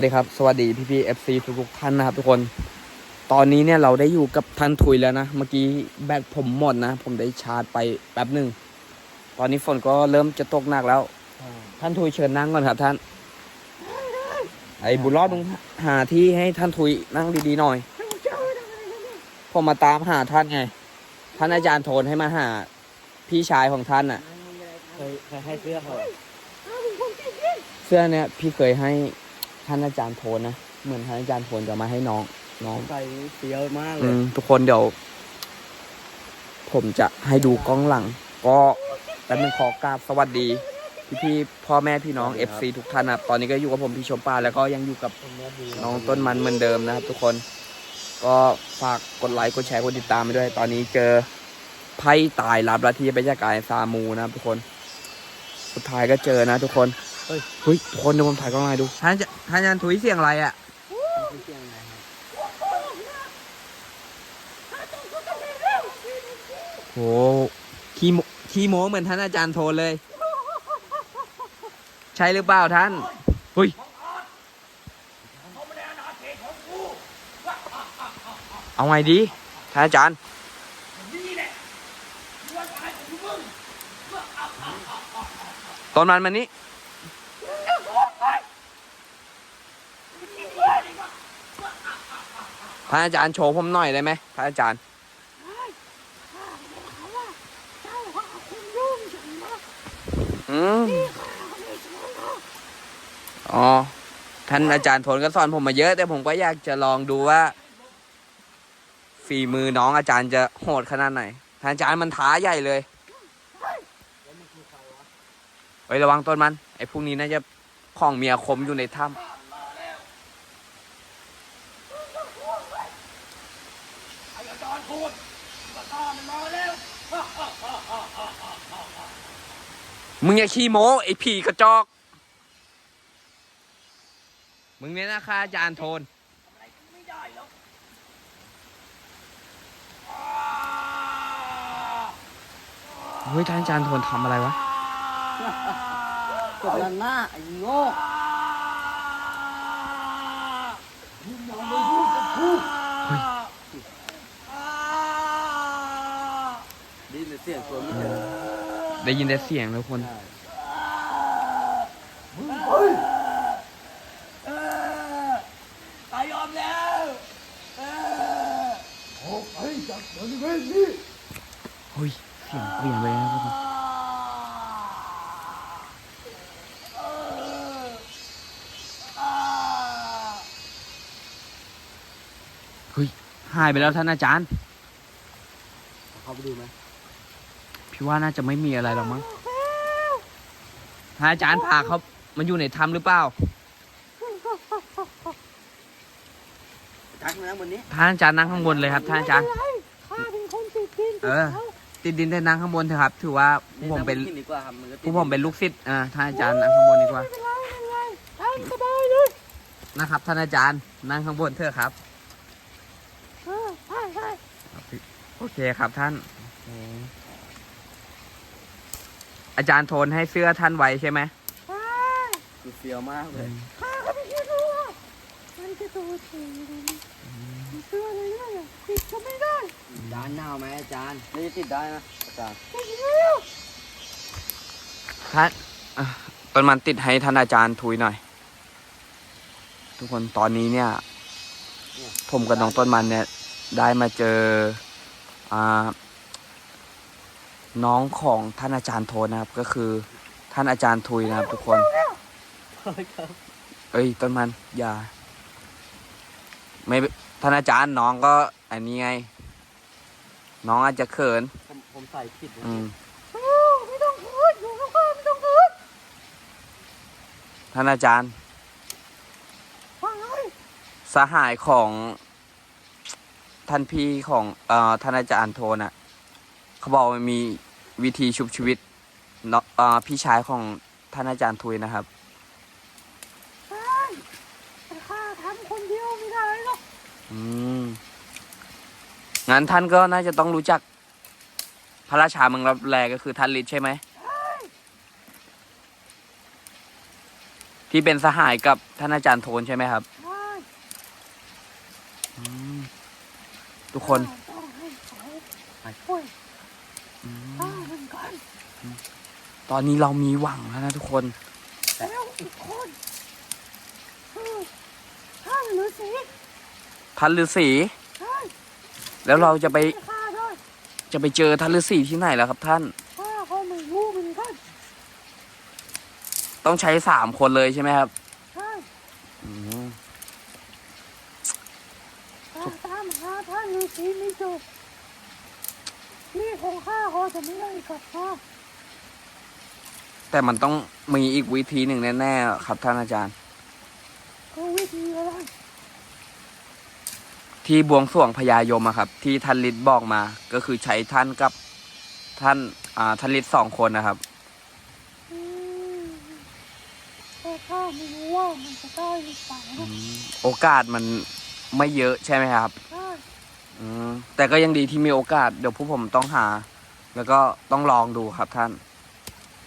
วัสดีครับสวัสดีพี่พี่เอฟซีทุกๆท่านนะครับทุกคน ตอนนี้เนี่ยเราได้อยู่กับท่านทุยแล้วนะ เมื่อกี้แบตผมหมดนะ ผมได้ชาร์จไปแป๊บหนึ่ง ตอนนี้ฝนก็เริ่มจะตกหนักแล้ว ท่านทุยเชิญนั่งก่อนครับท่าน ไอ้บุญรอดมึงหาที่ให้ท่านทุยนั่งดีๆหน่อย ผมมาตามหาท่านไง ท่านอาจารย์โทนให้มาหาพี่ชายของท่านน่ะเคยเคยให้เสื้อเขาเสื้อเนี่ยพี่เคยให้ ท่านอาจารย์โทนนะ เหมือนท่านอาจารย์โทนจะมาให้น้องน้อง ใส่เฟี้ยวมากเลอืย มทุกคนเดี๋ยว ผมจะให้ดูกล้องหลัง ก็แป๊บนึงขอกราบสวัสดี พี่พี่ๆพ่อแม่พี่น้อง FC ทุกท่านนะครับตอนนี้ก็อยู่กับผมพี่ชมป้าแล้วก็ยังอยู่กับน้องต้นมันเหมือนเดิมนะครับ ทุกคน ก็ฝากกดไลค์กดแชร์กดติดตามไปด้วย ตอนนี้เจอไพ่ตายรับละที่ไปจากกายซามูนะครับทุกคน สุดท้ายก็เจอนะทุกคน เฮ้ย เฮ้ยทุกคนเดี๋ยวผมถ่ายกล้องหน่อยดูท่านจะท่านอาจารย์ถุยเสียงอะไรอะเสียงอะไรครับโหขี้โมขี้โมเหมือนท่านอาจารย์โทรเลย ใช่หรือเปล่าท่าน เฮ้ย เอาไงดีท่านอาจารย์ ตอนมันมันนี้ ท่านอาจารย์โชว์ผมหน่อยได้ไหมท่านอาจารย์อืมอ๋อ ท่านอาจารย์โทนก็สอนผมมาเยอะ แต่ผมก็อยากจะลองดูว่า ฝีมือน้องอาจารย์จะโหดขนาดไหน ท่านอาจารย์มันท้าใหญ่เลยเฮ้ยระวังต้นมัน ไอ้พวกนี้น่าจะของเมียคมอยู่ในถ้ำ มึงอย่าขี้โม้ไอ้ผีกระจอก มึงเนี่ยนะค่ะอาจารย์โทน เฮ้ยท่านอาจารย์โทนทำอะไรวะ กดดันหน้าไอ้โง่ดีเลยเสียงตัวไม่เจอ ได้ยินแต่เสียงทุกคน ตายยอมแล้วเฮ้ย เสียงเปลี่ยนไปเลยนะทุกคนเฮ้ย หายไปแล้วท่านอาจารย์ เข้าไปดูไหม พี่ว่าน่าจะไม่มีอะไรหรอกมั้งท่านอาจารย์พาเขามันอยู่ในถ้ำหรือเปล่าทักมาแล้ววันนี้ท่านอาจารย์นั่งข้างบนเลยครับท่านอาจารย์ ข้าเป็นคนติดดินเออ ติดดินแต่นั่งข้างบนเถอะครับ ถือว่าพวกผมเป็นกินดีกว่าครับมันก็ติดพวกผมเป็นลูกศิษย์อ่าท่านอาจารย์นั่งข้างบนดีกว่า ไม่เป็นไรไม่เป็นไรตามสบายเลยนะครับ ท่านอาจารย์นั่งข้างบนเถอะครับ เออใช่ใช่ โอเคครับท่าน อาจารย์โทนให้เสื้อท่านไว้ใช่ไหมใช่คือเฟี้ยวมากเลยข้าก็ไม่คิดว่ามันจะตัวถึงมันเสื้ออะไรเนี่ยติดก็ไม่ได้ด้านหนาวไหมอาจารย์ไม่ได้ติดได้นะอาจารย์ติดแล้วท่านอะต้นมันติดให้ท่านอาจารย์ทุยหน่อย ทุกคนตอนนี้เนี่ย ผมกับน้องต้นมันเนี่ยได้มาเจออ่า น้องของท่านอาจารย์โทนนะครับ ก็คือท่านอาจารย์ทุยนะครับ ทุกคน เอ้ยต้นมันอย่า ไม่ท่านอาจารย์น้องก็อันนี้ไง น้องอาจจะเขิน ผมผมใส่ผิดนะอืมโอ้ไม่ต้องพูดอยู่ข้างๆไม่ต้องพูดท่านอาจารย์ ฟังเลยสหายของท่านพี่ของเอ่อท่านอาจารย์โทนอะ เขาบอกว่ามีวิธีชุบชีวิตเนาะเอ่อพี่ชายของท่านอาจารย์ทุยนะครับ ใช่แต่ข้าทำคนเดียวไม่ได้หรอกอืมงั้นท่านก็น่าจะต้องรู้จัก พระราชาเมืองรับแลก็คือท่านฤทธิ์ใช่ไหมที่เป็นสหายกับท่านอาจารย์โทนใช่ไหมครับ ใช่อืมทุกคนต้องให้เขาช่วย อืข้ามเหมือนกันตอนนี้เรามีหวังแล้วนะทุกคน แล้วอีกคนคือท่านฤาษีท่านฤาษีใช่แล้วเราจะไปข้าด้วยจะไปเจอท่านฤาษีที่ไหนแล้วครับท่าน ข้าก็ไม่รู้เหมือนกันต้องใช้สามคนเลยใช่ไหมครับใช่อืมถ้าตามหาท่านฤาษีไม่เจอ นี่ของข้าก็จะไม่ได้กลับมาแต่มันต้องมีอีกวิธีหนึ่งแน่ๆครับท่านอาจารย์ ก็วิธีอะไรที่บวงสรวงพญายมอะครับ ที่ท่านฤทธิ์บอกมา ก็คือใช้ท่านกับท่านอ่าท่านฤทธิ์สองคนนะครับ อืมแต่ข้าไม่รู้ว่ามันจะได้หรือเปล่าอืนะมโอกาสมันไม่เยอะใช่ไหมครับใช่ อืมแต่ก็ยังดีที่มีโอกาส เดี๋ยวพวกผมต้องหา แล้วก็ต้องลองดูครับท่าน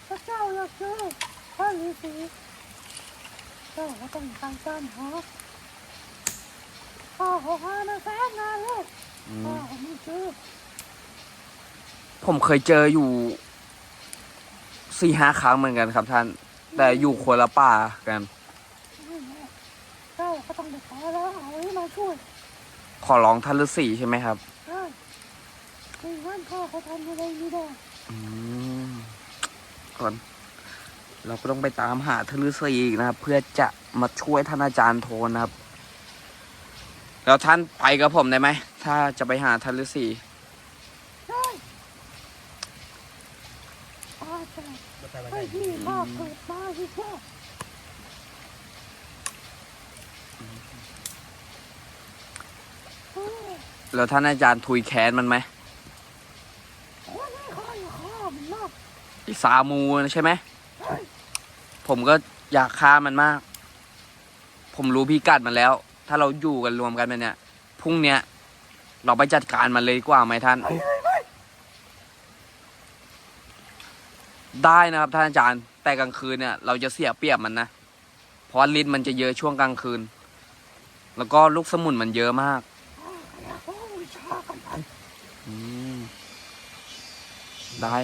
พระเจ้าอยากเจอท่านฤาษีเจ้าก็ต้องการตามหาข้าขอหามาแสนนานแล้วอืมข้าก็ไม่เจอผมเคยเจออยู่สี่ห้าครั้งเหมือนกันครับท่าน แต่อยู่คนละป่ากันไม่แน่เจ้าก็ต้องไปขอแล้วเอาไว้มาช่วย ขอร้องท่านฤาษีใช่ไหมครับใช่ไม่งั้นข้าก็ทำอะไรไม่ได้อืมก่อนเราก็ต้องไปตามหาท่านฤาษีอีกนะครับ เพื่อจะมาช่วยท่านอาจารย์โทนนะครับ แล้วท่านไปกับผมได้ไหมถ้าจะไปหาท่านฤาษีใช่ข้าจะจะไปวันไหนให้ที่ข้าเกิดมาอีกแล้วเออ แล้วท่านอาจารย์ทุยแค้นมันไหมคนนี้ข้าอยากฆ่ามันมากอ้สามูนะใช่ไหม ผมก็อยากฆ่ามันมาก ผมรู้พิกัดมันแล้ว ถ้าเราอยู่กันรวมกันแบบเนี้ยพรุ่งเนี้ย เราไปจัดการมันเลยดีกว่าไหมท่านไปเลยไหมได้นะครับท่านอาจารย์ แต่กลางคืนเนี่ย เราจะเสียเปรียบมันนะ เพราะลิ้นมันจะเยอะช่วงกลางคืน แล้วก็ลูกสมุนมันเยอะมาก ข้าอยากรู้วิชากันไป อืม ได้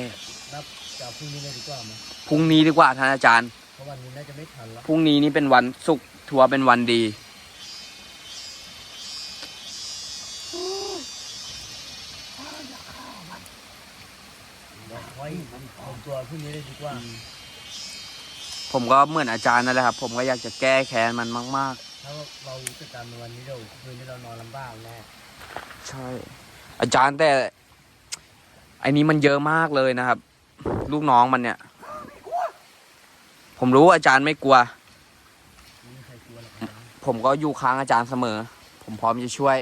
แล้วจะเอาพรุ่งนี้เลยดีกว่าไหมพรุ่งนี้ดีกว่าท่านอาจารย์เพราะวันนี้น่าจะไม่ทันแล้วพรุ่งนี้นี่เป็นวันศุกร์ถือว่าเป็นวันดีเออข้าอยากฆ่ามันเดี๋ยวค่อยผมตัวพรุ่งนี้เลยดีกว่าผมก็เหมือนอาจารย์นั่นแหละครับ ผมก็อยากจะแก้แค้นมันมาก ถ้าเราจัดการในวันนี้เดี๋ยวคืนนี้เรานอนลำบากแน่ๆ ใช่ อาจารย์แต่ ไอ้นี้มันเยอะมากเลยนะครับ ลูกน้องมันเนี่ย ผมรู้ว่าอาจารย์ไม่กลัวลวผมก็อยู่ค้างอาจารย์เสมอ ผมพร้อมจะช่วย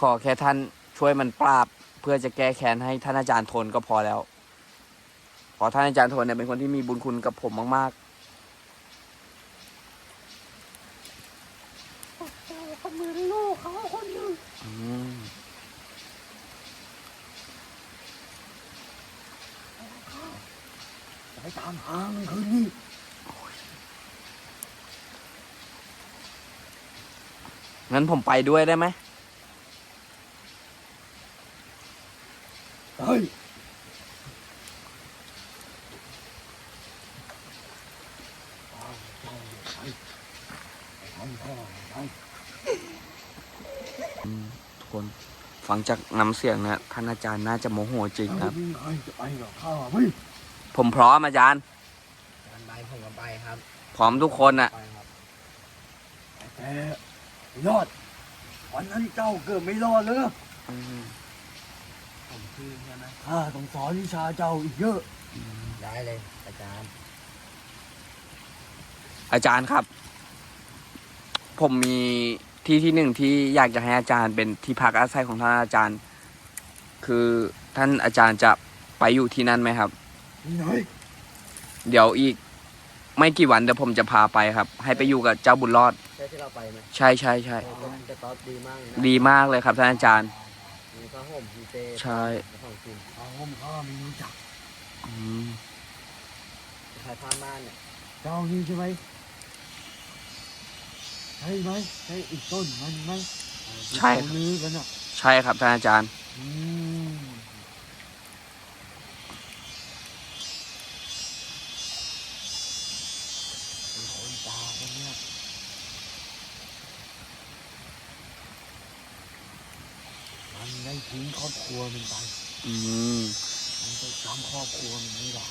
ขอแค่ท่านช่วยมันปราบ เพื่อจะแก้แค้นให้ท่านอาจารย์ทนก็พอแล้วเพราะท่านอาจารย์ทนเนี่ยเป็นคนที่มีบุญคุณกับผมมากเจ้าก็เหมือนลูกเขาคนหนึ่ง ๆอืม จะไป ตามหามันคืนนี้งั้นผมไปด้วยได้ไหมเฮ้ยทุกคนฟังจากน้ำเสียงเนี่ยท่านอาจารย์น่าจะโมโหจริงครับมีใครจะไปกับข้าไหม ผมพร้อมอาจารย์การไปผมก็ไปครับพร้อมทุกคนน่ะไปครับแต่รอดวันนั้นเจ้าเกิดไม่รอดเลยอืมผมคือใช่ไหมข้าต้องสอนวิชาเจ้าอีกเยอะได้เลย อาจารย์ อาจารย์ครับ ผมมีที่ที่หนึ่งที่อยากจะให้อาจารย์เป็นที่พักอาศัยของท่านอาจารย์ คือท่านอาจารย์จะไปอยู่ที่นั่นไหมครับ นี่ไหนเดี๋ยวอีก ไม่กี่วันเดี๋ยวผมจะพาไปครับ ให้ไปอยู่กับเจ้าบุญรอด ใช่ที่เราไปไหมใช่ใช่ใช่โอ้ก็จะตอบดีมากเลยนะดีมากเลยครับท่านอาจารย์ มีผ้าห่มมีเตใช่ของกินผ้าห่มข้าไม่รู้จักอืมใช้ผ้าม่านเนี่ยเจ้านี่ใช่ไหมใช่ไหมใช่อีกต้นมันไหมใช่เขาลือกันอะใช่ครับท่านอาจารย์ อืมเป็นคนตากันเนี่ยมัน ได้ทิ้งครอบครัวมันไปอืมมันไปจำครอบครัวมันไม่ได้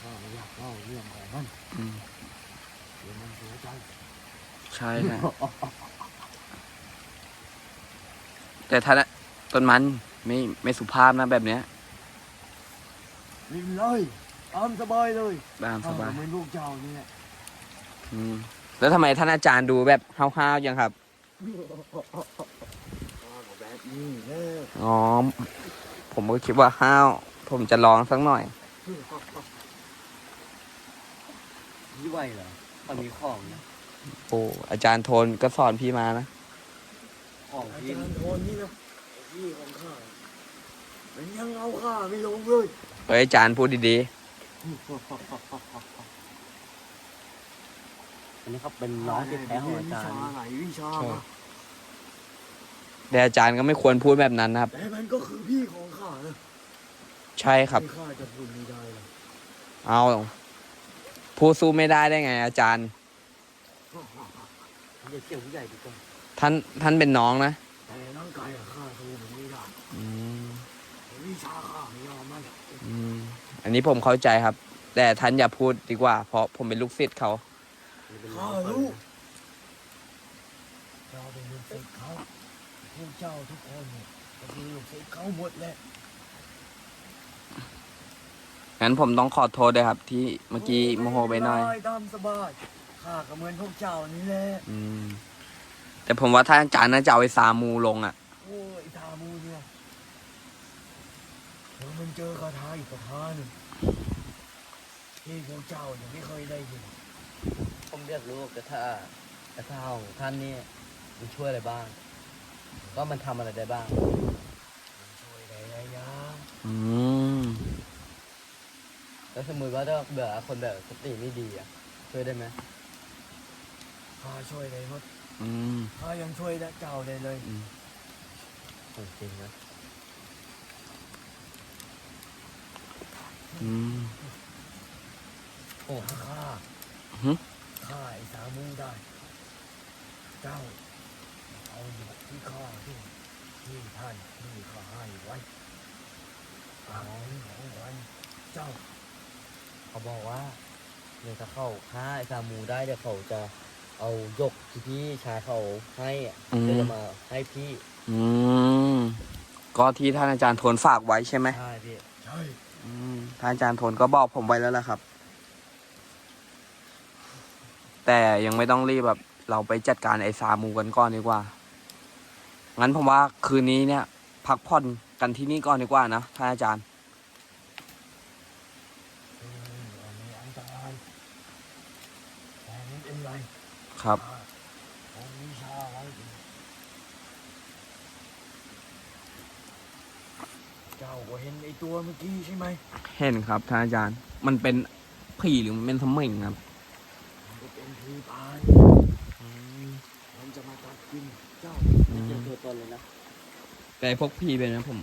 ข้าไม่อยากเล่าเรื่องของมันอืมเดี๋ยวมันเสียใจใช่นะแต่ท่านอะต้นมันไม่ไม่สุภาพนะแบบเนี้ยลิมเลยตามสบายเลยตามสบายข้เหมือนลูกเจ้านี่แหละอืมแล้วทำไมท่านอาจารย์ดูแบบห้าวๆยังครับข้าก็ แบบนี้แหละอ๋อ ผมก็คิดว่าห้าว ผมจะลองสักหน่อย ยี่ไหวเหรอมันมีของนะโอ้อาจารย์โทนก็สอนพี่มานะ ของอาจารย์โทนนี่นะไอ้พี่ของข้ามันยังเอาข้าไม่ลงเลย เฮ้ยอาจารย์พูดดีอั นนี้เขาเป็นน้องที่แท้ของอาจารย์วิชาไหนวิชาแต่อาจารย์ก็ไม่ควรพูดแบบนั้นนะครับ แต่มันก็คือพี่ของข้านะใช่ครับข้าจะพูดไม่ได้เอาพูดสู้ไม่ได้ได้ไง อาจารย์อย่าเกี่ยวผู้ใหญ่ดีกว่าท่านท่านเป็นน้องนะแต่ร่างกายอะข้าสู้มันไม่ได้วิชาข้าไม่ยอมมันอันนี้ผมเข้าใจครับ แต่ท่านอย่าพูดดีกว่า เพราะผมเป็นลูกศิษย์เขา นนี้เป็นน้ข้าองเขารู้นะเจ้าเป็นลูกศิษย์เขาพวกเจ้าทุกคนเนี่ยก็คือลูกศิษย์เขาหมดแหละงั้นผมต้องขอโทษด้วยครับ ที่เมื่อกี้โมโหไปหน่อยสบายตามสบายข้าก็เหมือนพวกเจ้านี่แหละอืม แต่ผมว่าท่านอาจารย์น่าจะเอาไอ้ซามูลงอะ โอ้ยทามูเนี่ยเดี๋ยวมันเจอคาถาอีกคาถาหนึ่งที่พวกเจ้าเนี่ยไม่เคยได้ยิน ผมเรียกรู้กระทะกระทะของท่านนี่มันช่วยอะไรบ้าง ก็มันทำอะไรได้บ้าง มันช่วยได้หลายอย่างอืมแล้วสมมติว่าถ้าเบื่อคนแบบสติไม่ดีอะช่วยได้ไหมข้าช่วยได้หมดอืมข้ายังช่วยได้เจ้าได้เลยของจริงนะอืมโอ้ถ้าข้า หึ ข้าไอ้สามูได้ เจ้า เอาอยู่ที่ข้าที่ที่ท่านที่ข้าให้ไว้ของของวันเจ้า เขาบอกว่าเดี๋ยวถ้าเขาฆ่าไอ้ซามูได้เดี๋ยวเขาจะเอายกที่พี่ชายเขาให้อะอืมเดี๋ยวจะมาให้พี่อืมก็ที่ท่านอาจารย์โทนฝากไว้ใช่ไหมใช่พี่ ใช่ อืมท่านอาจารย์โทนก็บอกผมไว้แล้วแหละครับ แต่ยังไม่ต้องรีบแบบเราไปจัดการไอ้ซามูกันก่อนดีกว่า งั้นผมว่าคืนนี้เนี่ย พักผ่อนกันที่นี่ก่อนดีกว่านะท่านอาจารย์เอออันนี้อันตรายแต่ไม่เป็นไรครับข้าของวิชาไว้ดีเจ้าก็เห็นไอ้ตัวเมื่อกี้ใช่ไหม เห็นครับท่านอาจารย์ มันเป็นผีหรือมันเป็นสมิงครับมัน ก็เป็นผีพายมันจะมาตัดกินเจ้าอืเจอมตัวตนเลยนะแต่พวกผีเป็นนะผม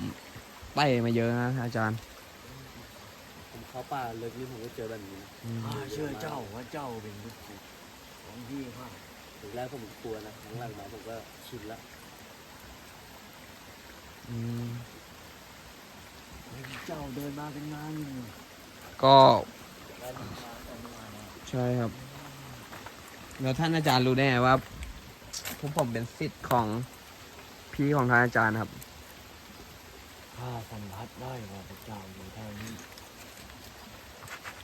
ไปมาเยอะนะท่านอาจารย์ ผมเข้าป่าเลิกนี่ผมก็เจอแบบนี้นะอืมข้าเชื่อเจ้าว่าเจ้าเป็นลูกศิษย์ของพี่ข้าถึงแรกผมกลัวนะหลังๆมาผมก็ชินละอืมเห็นเจ้าเดินมาเป็นนานอยู่ก็แล้วมันมาแต่เมื่อวานนะใช่ครับ แล้วท่านอาจารย์รู้ได้ไงว่าพวกผมเป็นสิทธิ์ของพี่ของท่านอาจารย์ครับ ข้าสัมผัสได้ว่าพระเจ้าอยู่แถวนี้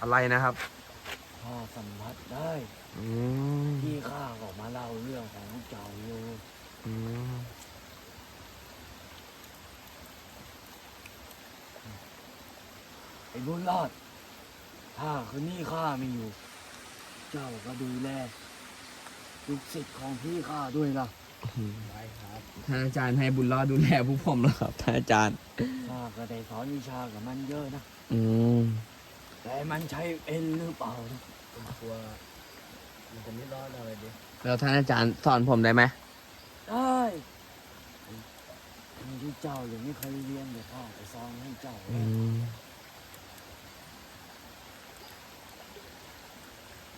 อะไรนะครับข้าสัมผัสได้อืมที่ข้าออกมาเล่าเรื่องของพระเจ้าอยู่อืมไอ้บุญรอดถ้าคืนนี้ข้าไม่อยู่ เจ้าก็ดูแล ลูกศิษย์ของพี่ข้าด้วยล่ะได้ครับท่านอาจารย์ให้บุญรอดดูแลพวกผมแล้วครับท่านอาจารย์ข้าก็ได้สอนวิชากับมันเยอะนะอืมแต่มันใช้เอ็นหรือเปล่านะผมกลัวมันจะไม่รอดอะไรดิแล้วท่านอาจารย์สอนผมได้ไหมได้ทั้งที่เจ้ายังไม่เคยเรียนเลยข้าจะสอนให้เจ้าอืม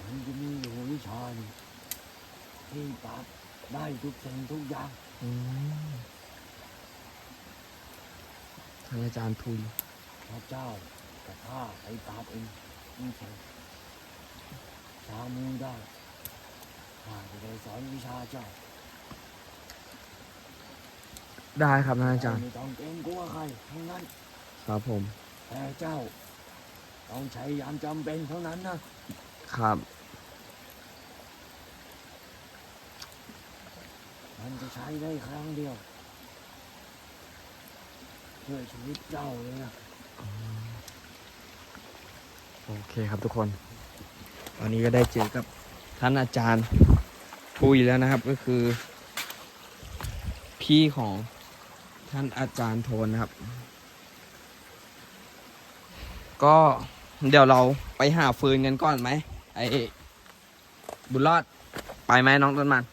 มันจะมีอยู่วิชาหนึ่ง ที่ปราบได้ทุกสิ่งทุกอย่างอืมท่านอาจารย์ทุยพระเจ้ากับข้าไปปราบเองนี่เองชามูได้ข้าจะได้สอนวิชาเจ้าได้ครับท่านอาจารย์ ไม่ต้องเกรงกลัวใครทั้งนั้น ครับผม แต่เจ้า ต้องใช้ยามจำเป็นเท่านั้นนะ ครับ มันจะใช้ได้ครั้งเดียวเพื่อชีวิตเจ้าเลยนะโอเคครับทุกคนตอนนี้ก็ได้เจอกับท่านอาจารย์ทุยแล้วนะครับก็คือ พี่ของท่านอาจารย์โทนนะครับ ก็เดี๋ยวเราไปหาฟืนกันก่อนไหมไอ้บุญรอดไปไหมน้องต้นมัน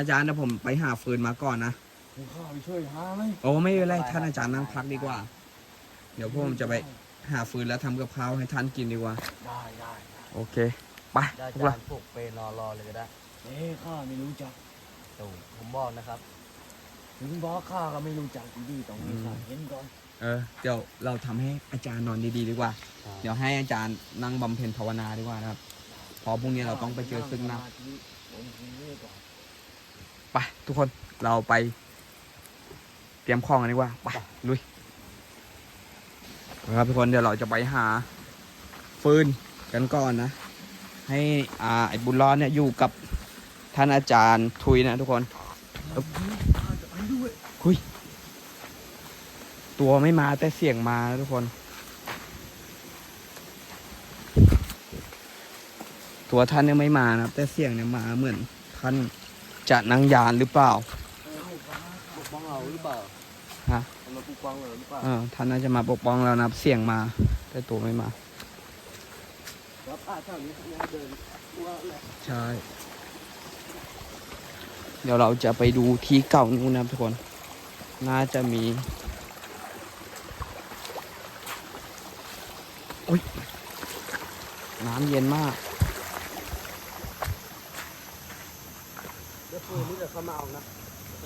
อาจารย์เดี๋ยวผมไปหาฟืนมาก่อนนะให้ข้าไปช่วยหาไหมโอ้ไม่เป็นไรท่านอาจารย์นั่งพักดีกว่า เดี๋ยวพวกผมจะไปหาฟืนแล้วทำกับข้าวให้ท่านกินดีกว่า ได้ได้โอเคไปได้พวกเราจานผูกเปรอรอเลยก็ได้เอ้ข้าไม่รู้จักตูผมบอกนะครับ ถึงบอกข้าก็ไม่รู้จักดีๆต้องให้ข้าเห็นก่อนเออเดี๋ยวเราทำให้อาจารย์นอนดีๆดีกว่า เดี๋ยวให้อาจารย์นั่งบำเพ็ญภาวนาดีกว่านะครับเพอพรุ่งนี้เราต้องไปเจอซึ่งหน้า สมาธิลงทีนี้ก่อน ไปทุกคนเราไป เตรียมของกันดีกว่าไปลุยนะครับทุกคนเดี๋ยวเราจะไปหา ฟืนกันก่อนนะ ให้อ่าไอ้บุญรอดเนี่ยอยู่กับท่านอาจารย์ทุยนะทุกคนคุยตัวไม่มาแต่เสียงมานะทุกคน ตัวท่านเนี่ยไม่มานะครับแต่เสียงเนี่ยมาเหมือนท่าน จะนั่งยานหรือเปล่าปกป้องเราหรือเปล่าฮะทำมาปกป้องเราหรือเปล่าเออท่านน่าจะมาปกป้องแล้วนะครับเสียงมา แต่ตัวไม่มาแล้วป้าเท่านี้เขาเดินว่าแหละใช่เดี๋ยวเราจะไปดูที่เก่านู่นนะครับทุกคน น่าจะมีอุ้ยน้ำเย็นมาก ดี๋ยวปืนนี่เดี๋ยวเขามาเอานะ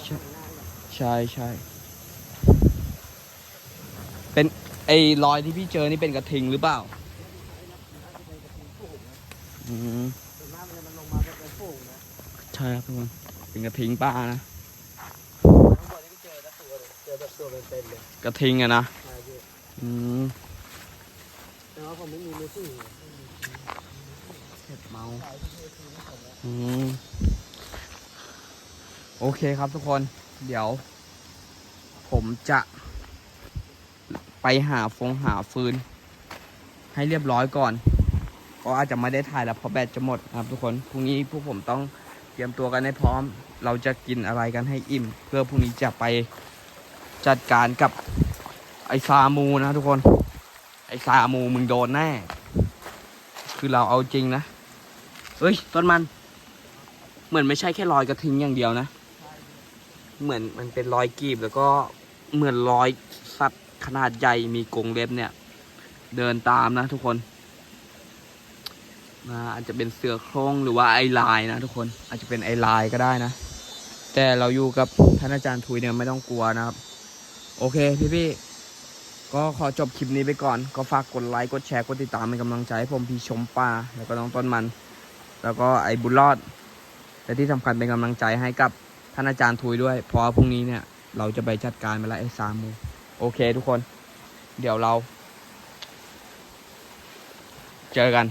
ใช่ ใช่ใช่เป็นไอ้รอยที่พี่เจอนี่เป็นกระทิงหรือเปล่าอืมส่วนมากมันมันลงมาเป็นฝูงนะใช่ครับทุกคนเป็นกระทิงป้านะข้างบนนี่ก็เจอแล้วตัวเลยเจอแบบตัวเป็นๆเลยกระทิงอะนะใช่พี่อืมแต่ว่าผมไม่มีมือถือเห็บเมาอืม โอเคครับทุกคนเดี๋ยว ผมจะไปหาฟงหาฟืน ให้เรียบร้อยก่อนเพราะอาจจะไม่ได้ถ่ายแล้วเพราะแบตจะหมดนะครับทุกคนพรุ่งนี้พวกผมต้องเตรียมตัวกันให้พร้อม เราจะกินอะไรกันให้อิ่ม เพื่อพรุ่งนี้จะไปจัดการกับไอซามูนะทุกคน ไอซามูมึงโดนแน่ คือเราเอาจริงนะเฮ้ยต้นมัน เหมือนไม่ใช่แค่รอยกระทิงอย่างเดียวนะ เหมือนมันเป็นรอยกีบแล้วก็เหมือนรอยสัตว์ขนาดใหญ่มีกรงเล็บเนี่ย เดินตามนะทุกคนนะอาจจะเป็นเสือโคร่งหรือว่าไอลายนะทุกคนอาจจะเป็นไอลายก็ได้นะ แต่เราอยู่กับท่านอาจารย์ทุยเนี่ยไม่ต้องกลัวนะครับ โอเคพี่ๆก็ขอจบคลิปนี้ไปก่อน ก็ฝากกดไลค์กดแชร์กดติดตามเป็นกำลังใจให้ผมพี่ชมป่าแล้วก็น้องต้นมัน แล้วก็ไอบุญรอด และที่สำคัญเป็นกำลังใจให้กับ ท่านอาจารย์ทุยด้วย เพราะว่าพรุ่งนี้เนี่ย เราจะไปจัดการมาละไอ้สามมูโอเคทุกคน เดี๋ยวเรา เจอกัน